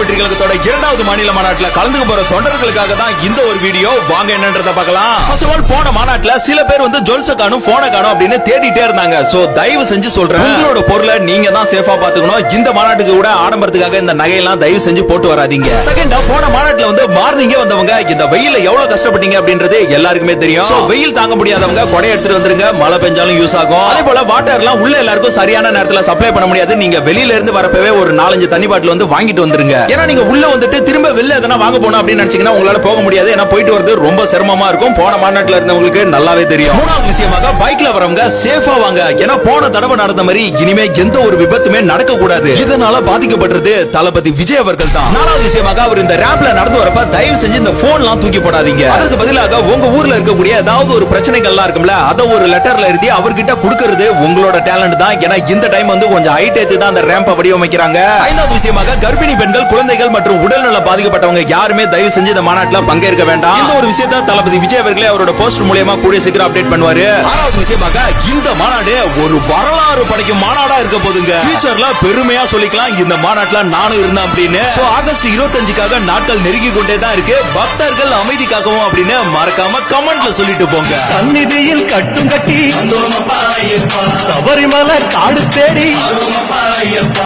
வெற்றிகளுக்கு இரண்டாவது மாநில மாநாட்டில் கலந்துக்க போற தொண்டர்களுக்காக தான் இந்த ஒரு வீடியோ. வாங்க என்னன்றத பார்க்கலாம். ஃபர்ஸ்ட் ஆஃப் ஆல் போன மாநாட்டில் சில பேர் வந்து ஜுவல்ஸ காணும் போன காணும் அப்படின்னு தேடிட்டே இருந்தாங்க. சோ தயவு செஞ்சு சொல்றேன் உங்களோட பொருளை நீங்க தான் சேஃபா பாத்துக்கணும் இந்த மாநாட்டுக்கு கூட ஆடம்பரத்துக்காக இந்த நகையெல்லாம் தயவு செஞ்சு போட்டு வராதீங்க. செகண்டா போன மாநாட்டில் வந்து மார்னிங்கே வந்தவங்க இந்த வெயில எவ்வளவு கஷ்டப்பட்டீங்க அப்படின்றது எல்லாருக்குமே தெரியும். வெயில் தாங்க முடியாதவங்க கொடை எடுத்துட்டு வந்துருங்க. மழை பெஞ்சாலும் யூஸ் ஆகும். அதே போல வாட்டர்லாம் உள்ள எல்லாருக்கும் சரியான நேரத்தில் சப்ளை பண்ண முடியாது. நீங்க வெளியில இருந்து வரப்பவே ஒரு நாலஞ்சு தண்ணி பாட்டில் வந்து வாங்கிட்டு வந்துருங்க. ஏன்னா நீங்க உள்ள வந்துட்டு திரும்ப வெளில எதனா வாங்க போனோம் அப்படின்னு நினைச்சீங்கன்னா உங்களால போக முடியாது. ஏன்னா போயிட்டு வரது ரொம்ப சிரமமா இருக்கும். போன மாநாட்டில் இருந்தவங்களுக்கு நல்லாவே தெரியும். மூணாவது விஷயமாக பைக்ல வரவங்க சேஃபா வாங்க. ஏன்னா போன தடவை நடந்த மாதிரி இனிமே எந்த ஒரு விபத்துமே நடக்க கூடாது இதனால பாதிக்கப்படுறது தளபதி விஜய் அவர்கள் தான். நாலாவது விஷயமாக அவர் இந்த ரேப்ல நடந்து வரப்ப தயவு செஞ்சு இந்த போன் எல்லாம் தூக்கி போடாதீங்க. அதற்கு பதிலாக உங்க ஊர்ல இருக்கக்கூடிய ஏதாவது ஒரு பிரச்சனைகள்லாம் இருக்கும்ல அத ஒரு லெட்டர்ல எழுதி அவர்கிட்ட கொடுக்கறது உங்களோட டேலண்ட் தான். ஏன்னா இந்த டைம் வந்து கொஞ்சம் ஹைட் ஏத்தி தான் அந்த ரேம்ப வடிவமைக்கிறாங்க. ஐந்தாவது விஷயமாக கர்ப்பிணி பெண்கள் குழந்தைகள் மற்றும் உடல்நல பாதிக்கப்பட்டவங்க யாருமே தயவு செஞ்சு இந்த மாநாட்டில் பங்கேற்க வேண்டாம். இந்த ஒரு விஷயத்த தளபதி விஜய் அவர்களே அவரோட போஸ்ட் மூலியமா கூடிய சீக்கிரம் அப்டேட் பண்ணுவாரு. ஆறாவது விஷயமாக இந்த மாநாடு ஒரு வரலாறு படைக்கும் மாநாடா இருக்க போதுங்க ஃபியூச்சர்ல பெருமையா சொல்லிக்கலாம். இந்த மாநாட்டுல நானும் இருந்தேன் அப்படின்னு. ஆகஸ்ட் இருபத்தஞ்சுக்காக நாட்கள் நெருங்கி கொண்டே தான் இருக்கு. பக்தர்கள் அமைதிக்காகவும் அப்படின்னு மறக்காம கமெண்ட்ல சொல்லிட்டு போங்க. சந்நிதியில் கட்டும் கட்டி சபரிமலை காடு தேடி.